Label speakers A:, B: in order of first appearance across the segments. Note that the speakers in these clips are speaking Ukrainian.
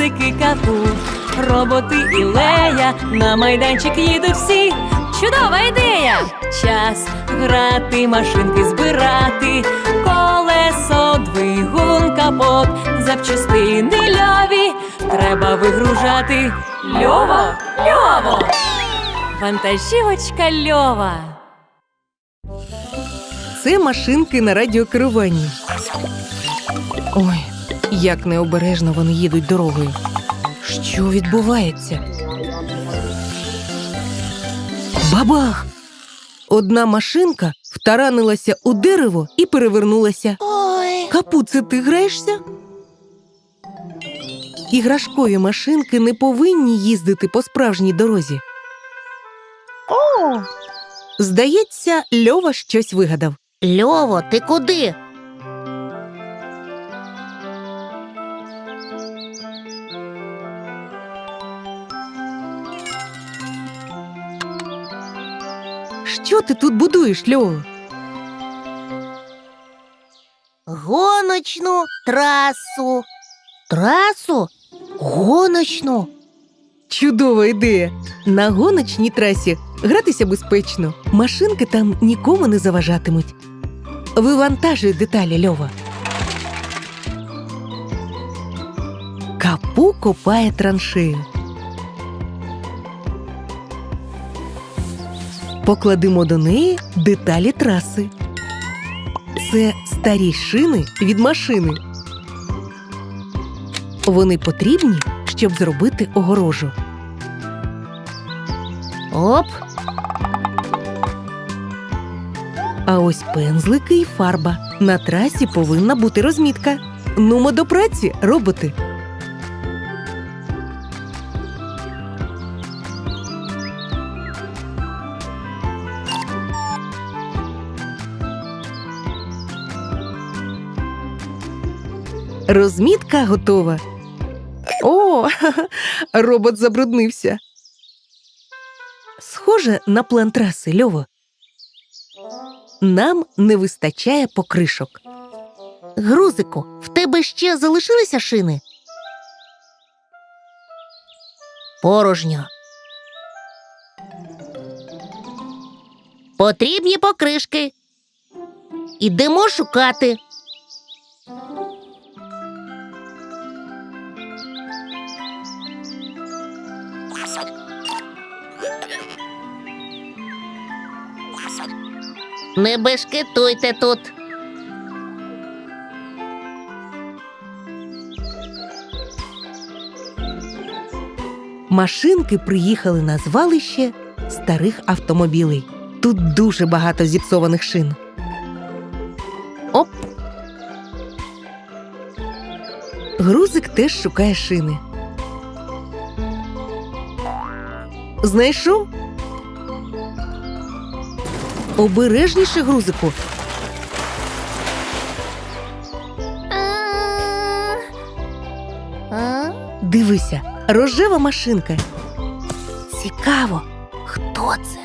A: грузики капу, роботи і лея, на майданчик їдуть всі. Чудова ідея! Час грати, машинки збирати, колесо, двигун, капот, запчастини льові треба вигружати. Льово, льово! Вантажівочка льова.
B: Це машинки на радіокеруванні. Ой, як необережно вони їдуть дорогою. Що відбувається? Бабах! Одна машинка втаранилася у дерево і перевернулася.
C: Ой.
B: Капу, це ти граєшся? Іграшкові машинки не повинні їздити по справжній дорозі.
C: О,
B: Здається, Льова щось вигадав.
C: Льово, ти куди?
B: Що ти тут будуєш, Льова?
C: Гоночну трасу. Трасу? Гоночну.
B: Чудова ідея. На гоночній трасі гратися безпечно. Машинки там нікому не заважатимуть. Вивантажуй деталі Льова. Капу копає траншею. Покладемо до неї деталі траси. Це старі шини від машини. Вони потрібні, щоб зробити огорожу.
C: Оп,
B: А ось пензлики і фарба. На трасі повинна бути розмітка. Нумо до праці, роботи. Розмітка готова. О, робот забруднився. Схоже на план траси, Льово. Нам не вистачає покришок.
C: грузику, в тебе ще залишилися шини? Порожньо. Потрібні покришки. Ідемо шукати. Не бешкетуйте тут.
B: Машинки приїхали на звалище старих автомобілей. Тут дуже багато зіпсованих шин. Оп. Грузик теж шукає шини. Знайшов? Обережніше, грузику. Дивися, рожева машинка.
C: Цікаво, хто це?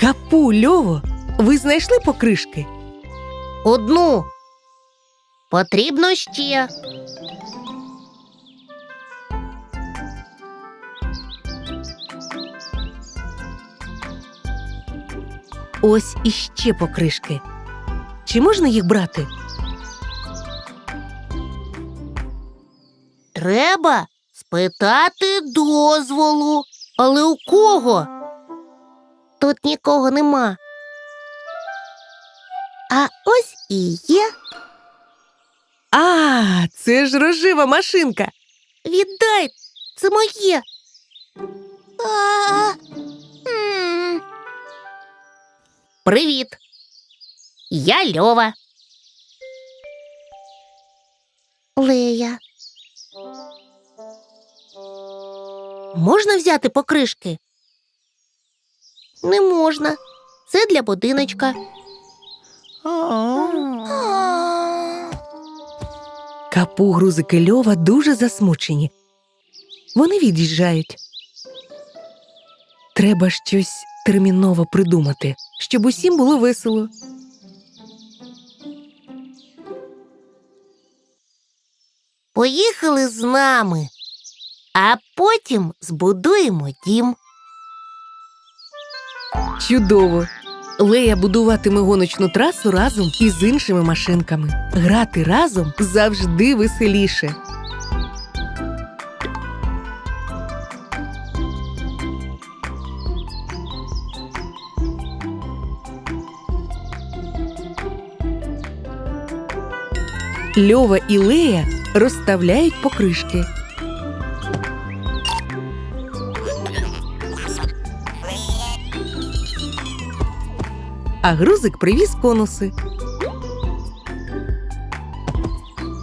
B: Капу, Льово, ви знайшли покришки?
C: Одну. Потрібно ще.
B: Ось іще покришки. Чи можна їх брати?
C: Треба спитати дозволу. Але у кого? Тут нікого нема. А ось і є.
B: А, це ж рожева машинка.
C: Віддай, це моє. А, Привіт. Я Льова. Лея. Можна взяти покришки? Не можна. Це для будиночка.
B: Капу грузики Льова дуже засмучені. Вони від'їжджають. Треба щось терміново придумати, щоб усім було весело.
C: Поїхали з нами, а потім збудуємо дім.
B: Чудово! Лея будуватиме гоночну трасу разом із іншими машинками. Грати разом завжди веселіше. Льова і Лея розставляють покришки. а грузик привіз конуси.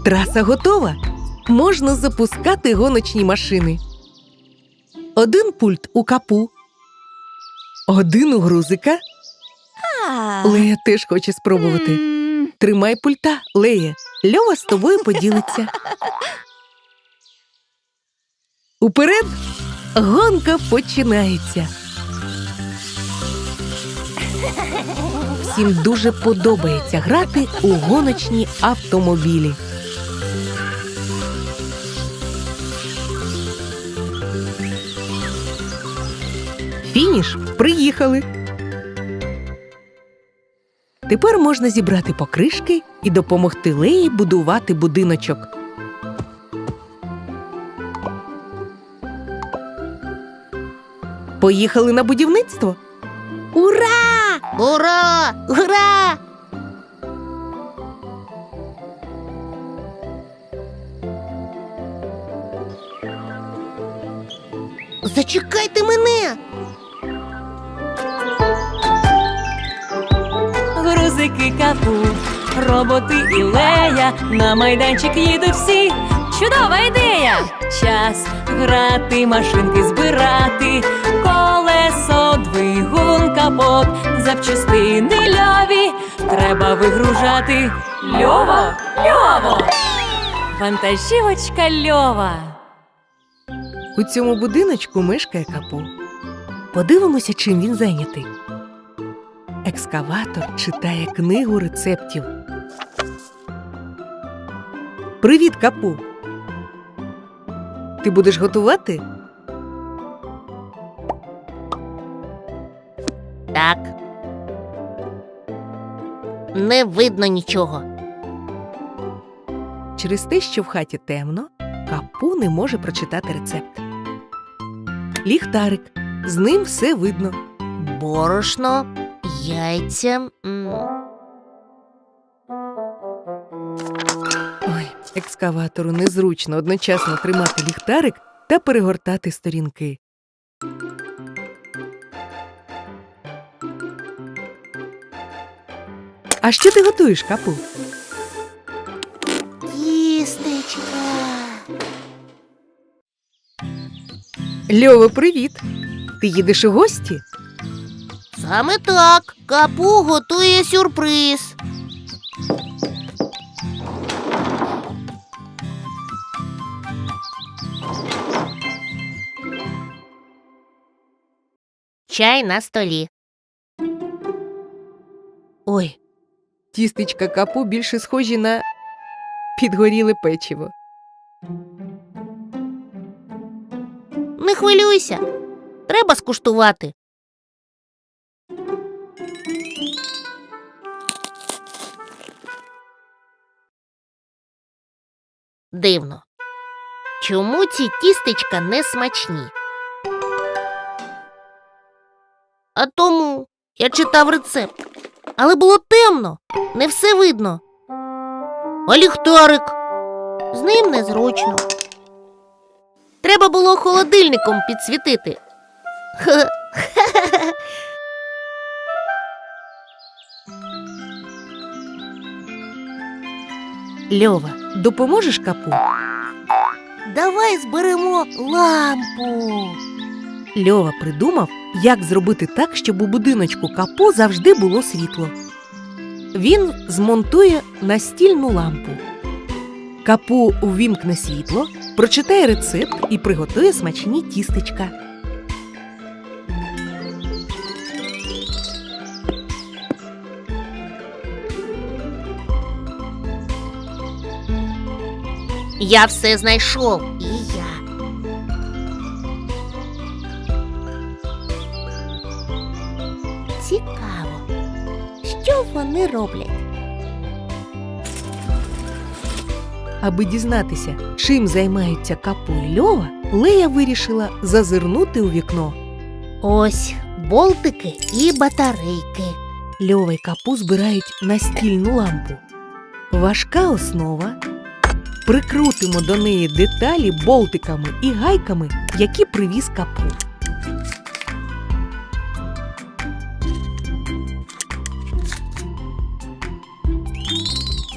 B: Траса готова. Можна запускати гоночні машини. Один пульт у капу, один у грузика. Лея теж хоче спробувати. Тримай пульта, Лея. Льова з тобою поділиться. Уперед гонка починається. Всім дуже подобається грати у гоночні автомобілі. Фініш приїхали. Тепер можна зібрати покришки і допомогти Леї будувати будиночок. Поїхали на будівництво. Ура!
C: Ура! Ура! Зачекайте мене!
A: Грузики капу, роботи і лея, на майданчик їдуть всі. Чудова ідея! Час грати, машинки збирати, колесо, двигун, капот, запчастини льові. Треба вигружати. Льово, льово! Вантажівочка льова.
B: У цьому будиночку мешкає капу. Подивимося, чим він зайнятий. Екскаватор читає книгу рецептів. Привіт, капу. Ти будеш готувати?
C: Так. Не видно нічого.
B: Через те, що в хаті темно, капу не може прочитати рецепт. Ліхтарик. З ним все видно.
C: Борошно, яйця.
B: Ой, екскаватору незручно одночасно тримати ліхтарик та перегортати сторінки. А що ти готуєш, капу?
C: Тістечка.
B: Льово, привіт! Ти їдеш у гості?
C: Саме так. Капу готує сюрприз. Чай на столі.
B: Ой, тістечка капу більше схожі на підгоріле печиво.
C: Не хвилюйся. Треба скуштувати. Дивно. Чому ці тістечка не смачні? А тому я читав рецепт. Але було темно, не все видно. А ліхтарик. З ним незручно. Треба було холодильником підсвітити.
B: Льова, допоможеш капу?
C: Давай зберемо лампу.
B: Льова придумав, як зробити так, щоб у будиночку капу завжди було світло. Він змонтує настільну лампу. Капу увімкне світло, прочитає рецепт і приготує смачні тістечка.
C: Я все знайшов. І я. Цікаво. Що вони роблять?
B: Аби дізнатися, чим займаються Капу і Льова, Лея вирішила зазирнути у вікно.
C: Ось болтики і батарейки.
B: Льова й Капу збирають настільну лампу. Важка основа. Прикрутимо до неї деталі болтиками і гайками, які привіз Капу.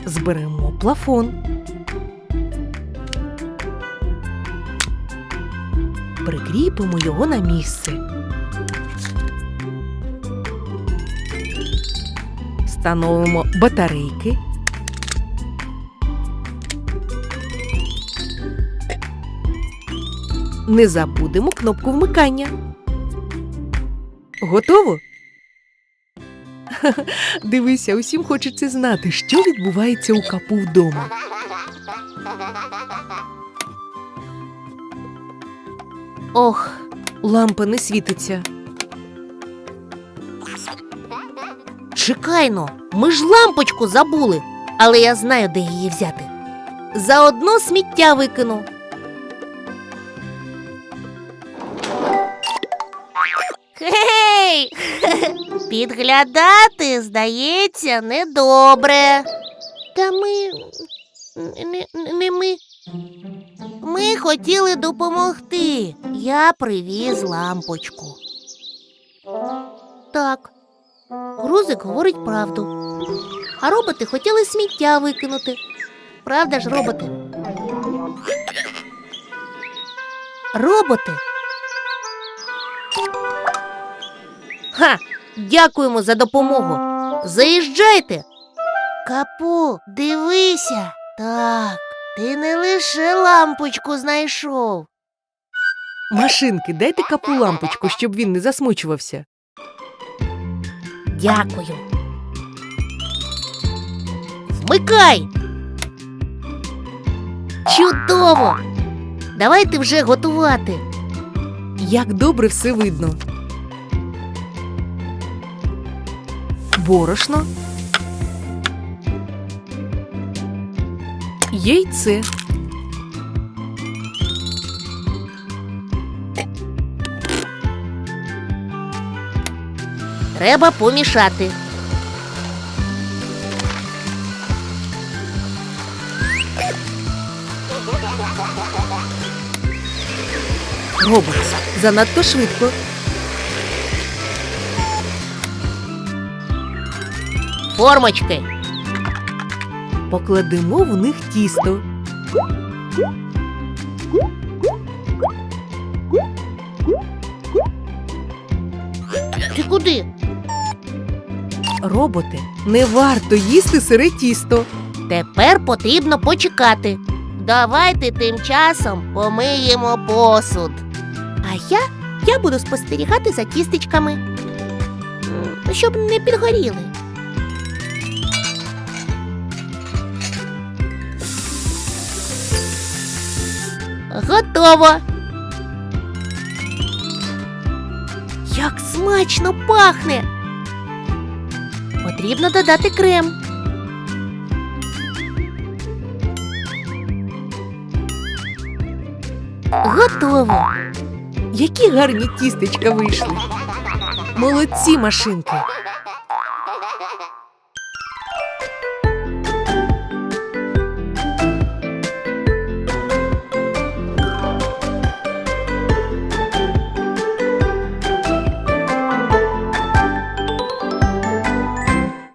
B: Зберемо плафон. Прикріпимо його на місце. Встановимо батарейки. Не забудемо кнопку вмикання. Готово? Дивися, усім хочеться знати, що відбувається у капу вдома.
C: Ох,
B: Лампа не світиться.
C: чекайно, ми ж лампочку забули, але я знаю, де її взяти. Заодно сміття викину. Підглядати, здається, недобре. Та ми. Не, не ми. Ми хотіли допомогти. Я привіз лампочку. Так, Грузик говорить правду. А роботи хотіли сміття викинути. Правда ж, роботи? Роботи. Ха! Дякуємо за допомогу. Заїжджайте. Капу, дивися. Так, ти не лише лампочку знайшов.
B: Машинки, дайте капу лампочку, щоб він не засмучувався.
C: Дякую. Вмикай. Чудово! Давайте вже готувати.
B: Як добре все видно. Борошно. Яйце.
C: Треба помішати.
B: Робот. Занадто швидко.
C: Формочки.
B: Покладемо в них тісто.
C: Ти куди?
B: Роботи, не варто їсти сире тісто.
C: Тепер потрібно почекати. Давайте тим часом помиємо посуд. А я, я буду спостерігати за тістечками, щоб не підгоріли. Готово. Як смачно пахне. Потрібно додати крем. Готово.
B: Які гарні тістечка вийшли. Молодці машинки.